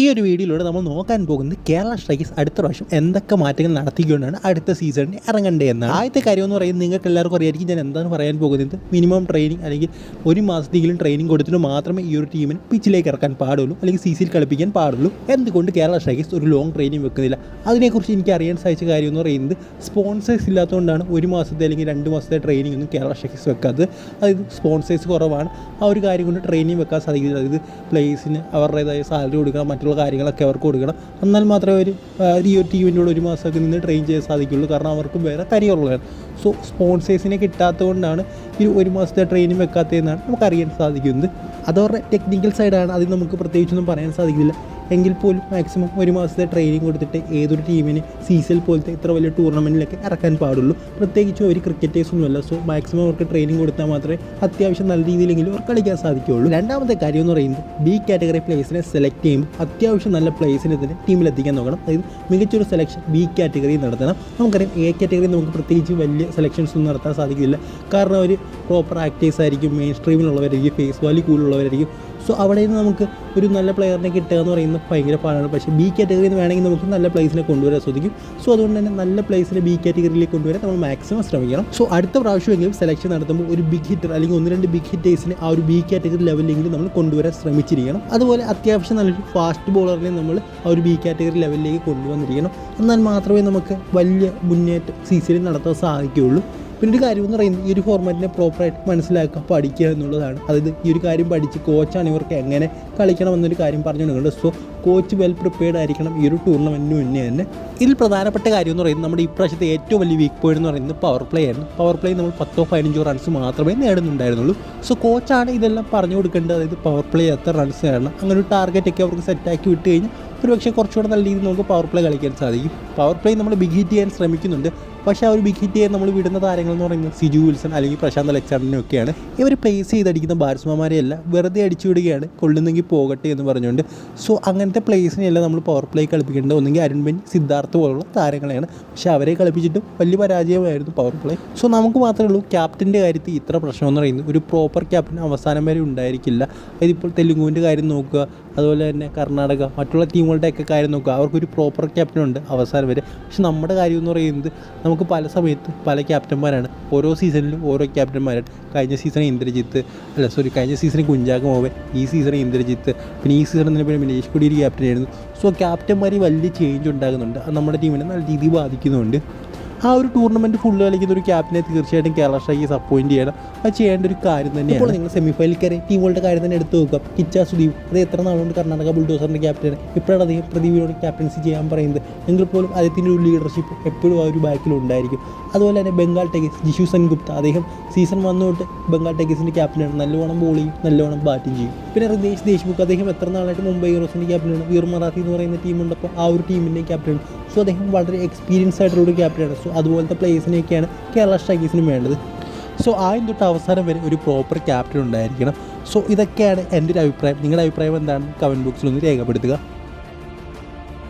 ഈ ഒരു വീഡിയോയിലൂടെ നമ്മൾ നോക്കാൻ പോകുന്നത് കേരള സ്ട്രൈക്കേഴ്സ് അടുത്ത പ്രാവശ്യം എന്തൊക്കെ മാറ്റങ്ങൾ നടത്തിക്കൊണ്ടാണ് അടുത്ത സീസണിന് ഇറങ്ങേണ്ടത് എന്നാണ്. ആദ്യത്തെ കാര്യം എന്ന് പറയുന്നത് നിങ്ങൾക്ക് എല്ലാവർക്കും അറിയായിരിക്കും ഞാൻ എന്താണ് പറയാൻ പോകുന്നത്? മിനിമം ട്രെയിനിങ് അല്ലെങ്കിൽ ഒരു മാസത്തെങ്കിലും ട്രെയിനിങ് കൊടുത്തിട്ട് മാത്രമേ ഈ ഒരു ടീമിന് പിച്ചിലേക്ക് ഇറക്കാൻ പാടുള്ളൂ അല്ലെങ്കിൽ സി സിയിൽ കളിപ്പിക്കാൻ പാടുള്ളൂ. എന്തുകൊണ്ട് കേരള സ്ട്രൈക്കേഴ്സ് ഒരു ലോങ് ട്രെയിനിങ് വെക്കുന്നില്ല? അതിനെക്കുറിച്ച് എനിക്ക് അറിയാൻ സാധിച്ച കാര്യം എന്ന് പറയുന്നത് സ്പോൺസേഴ്സ് ഇല്ലാത്തതുകൊണ്ടാണ് ഒരു മാസത്തെ അല്ലെങ്കിൽ രണ്ട് മാസത്തെ ട്രെയിനിങ് ഒന്നും കേരള സ്ട്രൈക്കേഴ്സ് വെക്കാത്തത്. അതായത് സ്പോൺസേഴ്സ് കുറവാണ്. ആ ഒരു കാര്യം കൊണ്ട് ട്രെയിനിങ് വെക്കാൻ സാധിക്കില്ല അതായത് പ്ലേയേഴ്സിന് അവരുടേതായ സാലറി കൊടുക്കാൻ മറ്റുള്ള കാര്യങ്ങളൊക്കെ അവർക്ക് കൊടുക്കണം. എന്നാൽ മാത്രമേ അവർ ഈ ഒരു ടീമിന്റെ ഒരു മാസമൊക്കെ നിന്ന് ട്രെയിൻ ചെയ്യാൻ സാധിക്കുള്ളൂ. കാരണം അവർക്ക് വേറെ കരിയറുള്ളതാണ് സോ സ്പോൺസേഴ്സിനെ കിട്ടാത്തതുകൊണ്ടാണ് ഈ ഒരു മാസത്തെ ട്രെയിനിങ് വെക്കാത്തതെന്നാണ് നമുക്കറിയാൻ സാധിക്കുന്നത്. അതവരുടെ ടെക്നിക്കൽ സൈഡാണ് അതിൽ നമുക്ക് പ്രത്യേകിച്ചൊന്നും പറയാൻ സാധിക്കില്ല എങ്കിൽ പോലും മാക്സിമം ഒരു മാസത്തെ ട്രെയിനിങ് കൊടുത്തിട്ട് ഏതൊരു ടീമിന് സീസൽ പോലത്തെ ഇത്ര വലിയ ടൂർണമെന്റിലൊക്കെ ഇറക്കാൻ പാടുള്ളൂ. പ്രത്യേകിച്ച് ഒരു ക്രിക്കറ്റേഴ്സ് ഒന്നുമല്ല. സോ മാക്സിമം അവർക്ക് ട്രെയിനിങ് കൊടുത്താൽ മാത്രമേ അത്യാവശ്യം നല്ല രീതിയിലെങ്കിലും അവർക്ക് കളിക്കാൻ സാധിക്കുകയുള്ളൂ. രണ്ടാമത്തെ കാര്യം എന്ന് പറയുന്നത് ബി കാറ്റഗറി പ്ലേസിനെ സെലക്ട് ചെയ്യുമ്പോൾ അത്യാവശ്യം നല്ല പ്ലേസിനെ തന്നെ ടീമിലെത്തിക്കാൻ നോക്കണം. അതായത് മികച്ചൊരു സെലക്ഷൻ ബി കാറ്റഗറിയിൽ നടത്തണം. നമുക്കറിയാം എ കാറ്റഗറി നമുക്ക് പ്രത്യേകിച്ച് വലിയ സെലക്ഷൻസ് ഒന്നും നടത്താൻ സാധിക്കില്ല കാരണം അവർ പ്രോപ്പർ ആക്ടേഴ്സ് ആയിരിക്കും മെയിൻ സ്ട്രീമിലുള്ളവരായിരിക്കും ഫേസ് വാല്യൂ കൂടുതലുള്ളവരായിരിക്കും. സോ അവിടെ നിന്ന് നമുക്ക് ഒരു നല്ല പ്ലെയറിനെ കിട്ടുക എന്ന് പറയുന്നത് ഭയങ്കര പാടാണ്. പക്ഷേ ബി കാറ്റഗറിയിൽ നിന്ന് വേണമെങ്കിൽ നമുക്ക് നല്ല പ്ലേസിനെ കൊണ്ടുവരാൻ സാധിക്കും സോ അതുകൊണ്ട് തന്നെ നല്ല പ്ലേസിനെ ബി കാറ്റഗറിയിലേക്ക് കൊണ്ടുവരാൻ നമ്മൾ മാക്സിമം ശ്രമിക്കണം. സോ അടുത്ത പ്രാവശ്യമെങ്കിലും സെലക്ഷൻ നടത്തുമ്പോൾ ഒരു ബിഗ് ഹിറ്റർ അല്ലെങ്കിൽ ഒന്ന് രണ്ട് ബിഗ് ഹിറ്റേഴ്സിനെ ആ ഒരു ബി കാറ്റഗറി ലെവലിലെങ്കിലും നമ്മൾ കൊണ്ടുവരാൻ ശ്രമിച്ചിരിക്കണം. അതുപോലെ അത്യാവശ്യം നല്ലൊരു ഫാസ്റ്റ് ബോളറിനെ നമ്മൾ ആ ഒരു ബി കാറ്റഗറി ലെവലിലേക്ക് കൊണ്ടുവന്നിരിക്കണം. എന്നാൽ മാത്രമേ നമുക്ക് വലിയ മുന്നേറ്റം സീസണിൽ നടത്താൻ സാധിക്കുകയുള്ളൂ. പിന്നെ ഒരു കാര്യം എന്ന് പറയുന്നത് ഈ ഒരു ഫോർമാറ്റിനെ പ്രോപ്പറായിട്ട് മനസ്സിലാക്കുക പഠിക്കുക എന്നുള്ളതാണ്. അതായത് ഈ ഒരു കാര്യം പഠിച്ച് കോച്ചാണ് ഇവർക്ക് എങ്ങനെ കളിക്കണം എന്നൊരു കാര്യം പറഞ്ഞു കൊടുക്കുന്നുണ്ട് സോ കോച്ച് വെൽ പ്രിപ്പയർഡ് ആയിരിക്കണം ഈ ഒരു ടൂർണമെന്റിന് മുന്നേ തന്നെ. ഇതിൽ പ്രധാനപ്പെട്ട കാര്യം എന്ന് പറയുന്നത് നമ്മുടെ ഇപ്രാവശ്യത്തെ ഏറ്റവും വലിയ വീക്ക് പോയിന്റ് എന്ന് പറയുന്നത് പവർ പ്ലേ ആയിരുന്നു പവർ പ്ലേ നമ്മൾ പത്തോ പതിനഞ്ചോ റൺസ് മാത്രമേ നേടുന്നുണ്ടായിരുന്നുള്ളൂ. സോ കോച്ചാണ് ഇതെല്ലാം പറഞ്ഞു കൊടുക്കേണ്ടത്. അതായത് പവർ പ്ലേ എത്ര റൺസ് നേടണം. അങ്ങനെ ഒരു ടാർഗറ്റ് ഒക്കെ അവർക്ക് സെറ്റാക്കി വിട്ട് കഴിഞ്ഞാൽ ഒരുപക്ഷെ കുറച്ചുകൂടെ നല്ല രീതിയിൽ നമുക്ക് പവർ പ്ലേ കളിക്കാൻ സാധിക്കും. പവർ പ്ലേ നമ്മൾ ബിഗ് ഹിറ്റ് ചെയ്യാൻ ശ്രമിക്കുന്നുണ്ട്. പക്ഷേ ആ ഒരു ഹിറ്റ് ചെയ്യാൻ നമ്മൾ വിടുന്ന താരങ്ങൾ എന്ന് പറയുന്നത് സിജു വിൽസൺ അല്ലെങ്കിൽ പ്രശാന്ത് അലക്സാണ്ടറിനെ ഒക്കെയാണ്. ഇവർ പ്ലേസ് ചെയ്തടിക്കുന്ന ബാറ്റ്സ്മാൻമാരെയല്ല വെറുതെ അടിച്ചു വിടുകയാണ് കൊള്ളുന്നെങ്കിൽ പോകട്ടെ എന്ന് പറഞ്ഞുകൊണ്ട്. സോ അങ്ങനത്തെ പ്ലേസിനെയല്ല നമ്മൾ പവർ പ്ലേ കളിപ്പിക്കേണ്ടത്. ഒന്നെങ്കിൽ അരുൺ ബെൻ സിദ്ധാർത്ഥ് പോലുള്ള താരങ്ങളെയാണ്. പക്ഷേ അവരെ കളിപ്പിച്ചിട്ടും വലിയ പരാജയമായിരുന്നു പവർ പ്ലേ സോ നമുക്ക് മാത്രമേ ഉള്ളൂ ക്യാപ്റ്റന്റെ കാര്യത്തിൽ ഇത്ര പ്രശ്നം എന്ന് പറയുന്നത്. ഒരു പ്രോപ്പർ ക്യാപ്റ്റൻ അവസാനം വരെ ഉണ്ടായിരിക്കില്ല. ഇതിപ്പോൾ തെലുങ്കുവിന്റെ കാര്യം നോക്കുക അതുപോലെ തന്നെ കർണാടക മറ്റുള്ള ടീമുകളുടെയൊക്കെ കാര്യം നോക്കുക. അവർക്കൊരു പ്രോപ്പർ ക്യാപ്റ്റൻ ഉണ്ട് അവസാനം വരെ. പക്ഷെ നമ്മുടെ കാര്യം എന്ന് പറയുന്നത് നമുക്ക് പല സമയത്ത് പല ക്യാപ്റ്റന്മാരാണ്. ഓരോ സീസണിലും ഓരോ ക്യാപ്റ്റന്മാരാണ് കഴിഞ്ഞ സീസണിൽ ഇന്ദ്രജിത്ത് അല്ല സോറി കഴിഞ്ഞ സീസണിൽ കുഞ്ചാക്കം ഓവൻ ഈ സീസണിൽ ഇന്ദ്രജിത്ത് പിന്നെ ഈ സീസണിൽ തന്നെ പിന്നെ വിനേഷ് ക്യാപ്റ്റൻ ആയിരുന്നു. സോ ക്യാപ്റ്റന്മാർ വലിയ ചേഞ്ച് ഉണ്ടാകുന്നുണ്ട്. അത് നമ്മുടെ ടീമിനെ നല്ല രീതിയിൽ ബാധിക്കുന്നുണ്ട്. ആ ഒരു ടൂർണമെന്റ് ഫുള്ള് കളിക്കുന്ന ഒരു ക്യാപ്റ്റനെ തീർച്ചയായിട്ടും കേരള സ്ട്രൈക്കേഴ്സ് അപ്പോയിന്റ് ചെയ്യണം. അത് ചെയ്യേണ്ട ഒരു കാര്യം തന്നെയാണ്. നിങ്ങൾ സെമി ഫൈനൽ കയറി ടീമുകളുടെ കാര്യം തന്നെ എടുത്തു നോക്കാം കിച്ച സുദീപ് അത് എത്ര നാളുകൊണ്ട് കർണാടക ബുൾഡോസറിന്റെ ക്യാപ്റ്റൻ ഇപ്പോഴാണ് അദ്ദേഹം പ്രദീപിനോട് ക്യാപ്റ്റൻസി ചെയ്യാൻ പറയുന്നത്. എങ്കിൽ പോലും അദ്ദേഹത്തിന്റെ ഒരു ലീഡർഷിപ്പ് എപ്പോഴും ആ ഒരു ബാക്കിൽ ഉണ്ടായിരിക്കും. അതുപോലെ തന്നെ ബംഗാൾ ടൈഗേഴ്സ് ജിഷു സെൻഗുപ്ത അദ്ദേഹം സീസൺ വന്നുകൊണ്ട് ബംഗാൾ ടെഗീസിന്റെ ക്യാപ്റ്റനാണ് നല്ലവണ്ണം ബോൾ ചെയ്യും നല്ലവണ്ണം ബാറ്റിംഗ് ചെയ്യും. പിന്നെ റിതേഷ് ദേശ്മുഖ് അദ്ദേഹം എത്ര നാളായിട്ട് മുംബൈ ഹീറോസിന്റെ ക്യാപ്റ്റനാണ് വീർ മറാത്തി എന്ന് പറയുന്ന ടീമുണ്ടപ്പോൾ ആ ഒരു ടീമിന്റെ ക്യാപ്റ്റൻ സോ അദ്ദേഹം വളരെ എക്സ്പീരിയൻസ് ആയിട്ടുള്ള ഒരു ക്യാപ്റ്റനാണ് സോ അതുപോലത്തെ പ്ലേയേഴ്സിനെയൊക്കെയാണ് കേരള സ്ട്രൈക്കേഴ്സിന് വേണ്ടത്. സോ ആദ്യം തൊട്ട് അവസാനം വരെ ഒരു പ്രോപ്പർ ക്യാപ്റ്റൻ ഉണ്ടായിരിക്കണം. സോ ഇതൊക്കെയാണ് എന്റെ ഒരു അഭിപ്രായം. നിങ്ങളുടെ അഭിപ്രായം എന്താണ്? കമന്റ് ബോക്സിൽ ഒന്ന് രേഖപ്പെടുത്തുക.